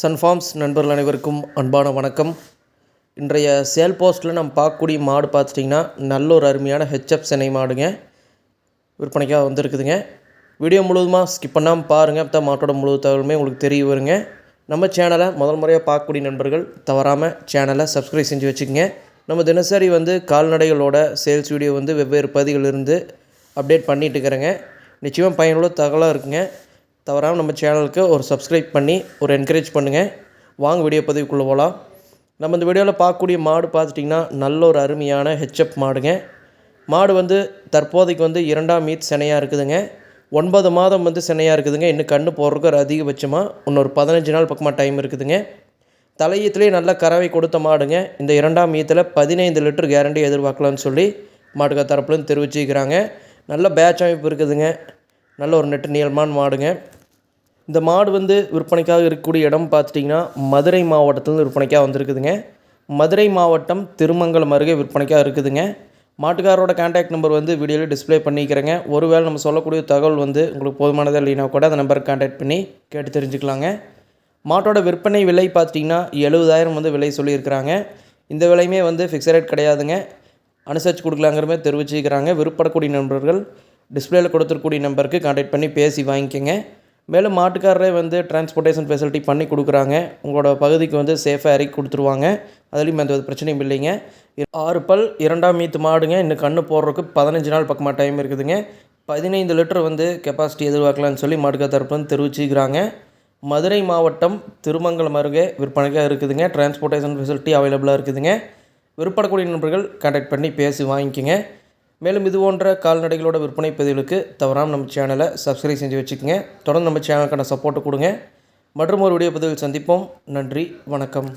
Sun Farms நண்பர்கள் அனைவருக்கும் அன்பான வணக்கம். இன்றைய சேல் போஸ்ட்டில் நம்ம பார்க்கக்கூடிய மாடு பார்த்துட்டிங்கன்னா நல்ல ஒரு அருமையான ஹெச்எப் சென்னை மாடுங்க. விற்பனைக்காக வந்திருக்குதுங்க. வீடியோ முழுவதுமாக ஸ்கிப் பண்ணாமல் பாருங்கள் அப்போ தான் மாட்டோட முழு தகவலுமே உங்களுக்கு தெரிய வருங்க. நம்ம சேனலை முதல் முறையாக பார்க்கக்கூடிய நண்பர்கள் தவறாமல் சேனலை சப்ஸ்கிரைப் செஞ்சு வச்சுக்கோங்க. நம்ம தினசரி வந்து கால்நடைகளோட சேல்ஸ் வீடியோ வந்து வெவ்வேறு பகுதிகளிலிருந்து அப்டேட் பண்ணிகிட்டு இருக்கிறேங்க. நிச்சயமாக பயனுள்ள தகவலாக இருக்குங்க. தவறாமல் நம்ம சேனலுக்கு ஒரு சப்ஸ்கிரைப் பண்ணி ஒரு என்கரேஜ் பண்ணுங்கள் வாங்க வீடியோ பதிவுக்குள்ளே போகலாம் நம்ம இந்த வீடியோவில் பார்க்கக்கூடிய மாடு பார்த்துட்டிங்கன்னா நல்ல ஒரு அருமையான ஹெச்எப் மாடுங்க. மாடு வந்து தற்போதைக்கு வந்து இரண்டாம் மீட் சினையாக இருக்குதுங்க. ஒன்பது மாதம் வந்து சினையாக இருக்குதுங்க. இன்னும் கண்ணு போடுறதுக்கு ஒரு அதிகபட்சமாக இன்னொரு பதினஞ்சு நாள் பக்கமாக டைம் இருக்குதுங்க. தலையத்துலேயே நல்ல கறவை கொடுத்த மாடுங்க. இந்த இரண்டாம் ஈத்தில் பதினைந்து லிட்டர் கேரண்டி எதிர்பார்க்கலாம்னு சொல்லி மாட்டுக்கார் தரப்புலேருந்து தெரிவிச்சுக்கிறாங்க நல்ல பேட்ச் அமைப்பு இருக்குதுங்க. நல்ல ஒரு நெட்டு நீளமான மாடுங்க. இந்த மாடு வந்து விற்பனைக்காக இருக்கக்கூடிய இடம் பார்த்துட்டிங்கன்னா மதுரை மாவட்டத்துலேருந்து விற்பனைக்காக வந்திருக்குதுங்க. மதுரை மாவட்டம் திருமங்கலம் அருகே விற்பனைக்காக இருக்குதுங்க. மாட்டுக்காரரோட கான்டாக்ட் நம்பர் வந்து வீடியோவில் டிஸ்ப்ளே பண்ணிக்கிறேங்க. ஒருவேளை நம்ம சொல்லக்கூடிய தகவல் வந்து உங்களுக்கு போதுமானதாக இல்லைனா கூட அந்த நம்பருக்கு கான்டாக்ட் பண்ணி கேட்டு தெரிஞ்சுக்கலாங்க. மாட்டோட விற்பனை விலை பார்த்திங்கன்னா எழுபதாயிரம் வந்து விலை சொல்லியிருக்கிறாங்க. இந்த விலையுமே வந்து ஃபிக்ஸட் ரேட் கிடையாதுங்க. அனுசரித்து கொடுக்கலாங்கிற மாதிரி தெரிவிச்சுக்கிறாங்க. விருப்பப்படக்கூடிய நண்பர்கள் டிஸ்பிளேயில் கொடுத்துருக்கூடிய நம்பருக்கு கான்டாக்ட் பண்ணி பேசி வாங்கிக்கோங்க. மேலும் மாட்டுக்காரரே வந்து டிரான்ஸ்போர்ட்டேஷன் ஃபெசிலிட்டி பண்ணி கொடுக்குறாங்க. உங்களோட பகுதிக்கு வந்து சேஃபாக இறக்கி கொடுத்துருவாங்க. அதுலேயும் எந்த ஒரு பிரச்சனையும் இல்லைங்க. ஆறு பல் இரண்டாம் மீத்து மாடுங்க. இன்னும் கண்ணு போடுறதுக்கு பதினஞ்சு நாள் பக்கமாக டைம் இருக்குதுங்க. பதினைந்து லிட்டர் வந்து கெப்பாசிட்டி எதிர்பார்க்கலான்னு சொல்லி மாட்டுக்கார் தரப்பு வந்து தெரிவிச்சுக்கிறாங்க. மதுரை மாவட்டம் திருமங்கலம் அருகே விற்பனைக்காக இருக்குதுங்க. டிரான்ஸ்போர்ட்டேஷன் ஃபெசிலிட்டி அவைலபிளாக இருக்குதுங்க. விருப்பப்படக்கூடிய நண்பர்கள் கான்டாக்ட் பண்ணி பேசி வாங்கிக்கோங்க. மேலும் இது போன்ற கால்நடைகளோட விற்பனை பதிவுகளுக்கு தவறாமல் நம்ம சேனலை சப்ஸ்கிரைப் செஞ்சு வச்சுக்கோங்க. தொடர்ந்து நம்ம சேனலுக்கான சப்போர்ட்டு கொடுங்க. மற்றும் ஒரு வீடியோ பதிவில் சந்திப்போம். நன்றி வணக்கம்.